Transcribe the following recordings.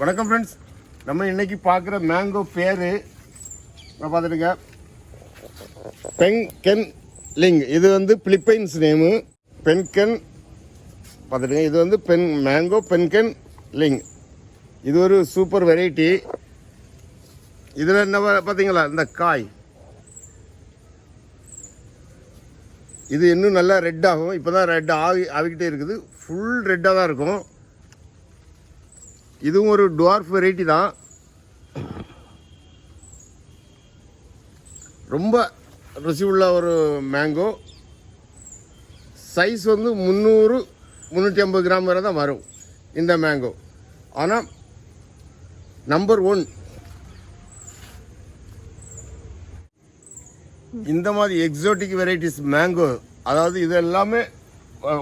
வணக்கம் ஃப்ரெண்ட்ஸ் நம்ம இன்னைக்கு பார்க்குற மேங்கோ பேர் பார்த்துட்டுங்க. பெங் கென் லிங் இது வந்து பிலிப்பைன்ஸ் நேமு பென்கென் பார்த்துட்டுங்க. இது வந்து பென் மேங்கோ பென்கென் லிங் இது ஒரு சூப்பர் வெரைட்டி இதில் என்ன பார்த்தீங்களா? இந்த காய். இது இன்னும் நல்லா ரெட் ஆகும். இப்போ தான் ரெட் ஆகி ஆகிக்கிட்டே இருக்குது. ஃபுல் ரெட்டாக தான் இருக்கும். இதுவும் ஒரு டுவார்ஃப் வெரைட்டி தான். ரொம்ப ருசி உள்ள ஒரு மேங்கோ சைஸ் வந்து முந்நூறு முந்நூற்றி ஐம்பது கிராம் வரை தான் வரும் இந்த மேங்கோ ஆனால் நம்பர் ஒன் இந்த மாதிரி எக்ஸோட்டிக் வெரைட்டிஸ் மேங்கோ அதாவது இது எல்லாமே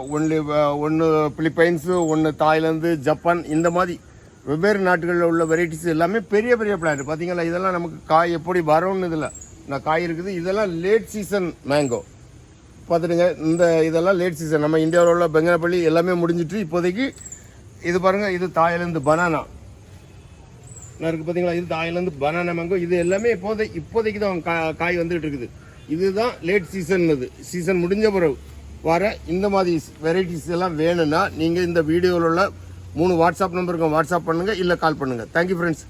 ஒன்று ஒன்று பிலிப்பைன்ஸு ஒன்று தாய்லாந்து ஜப்பான் இந்த மாதிரி வெவ்வேறு நாடுகளில் உள்ள வெரைட்டிஸ் எல்லாமே பெரிய பெரிய பிளான்ட் பார்த்தீங்களா இதெல்லாம் நமக்கு காய் எப்படி வரும்னு இதில் நான் காய் இருக்குது. இதெல்லாம் லேட் சீசன் மேங்கோ பார்த்துடுங்க. இந்த இதெல்லாம் லேட் சீசன் நம்ம இந்தியாவில் உள்ள பெங்கனப்பள்ளி எல்லாமே முடிஞ்சிட்டு இப்போதைக்கு இது பாருங்கள் இது தாயிலேருந்து பனானா நான் இருக்கு பார்த்தீங்களா இது தாயிலேருந்து பனானா மேங்கோ இது எல்லாமே இப்போதை இப்போதைக்கு தான் கா- காய் வந்துகிட்டு இருக்குது. இதுதான் லேட் சீசன் இது சீசன் முடிஞ்ச பிறகு வர இந்த மாதிரி வெரைட்டிஸ் எல்லாம் வேணும்னா நீங்கள் இந்த வீடியோவில் உள்ள மூணு வாட்ஸ்அப் நம்பருக்கு வாட்ஸ்அப் பண்ணுங்கள் இல்லை கால் பண்ணுங்கள் தேங்க்யூ ஃப்ரெண்ட்ஸ்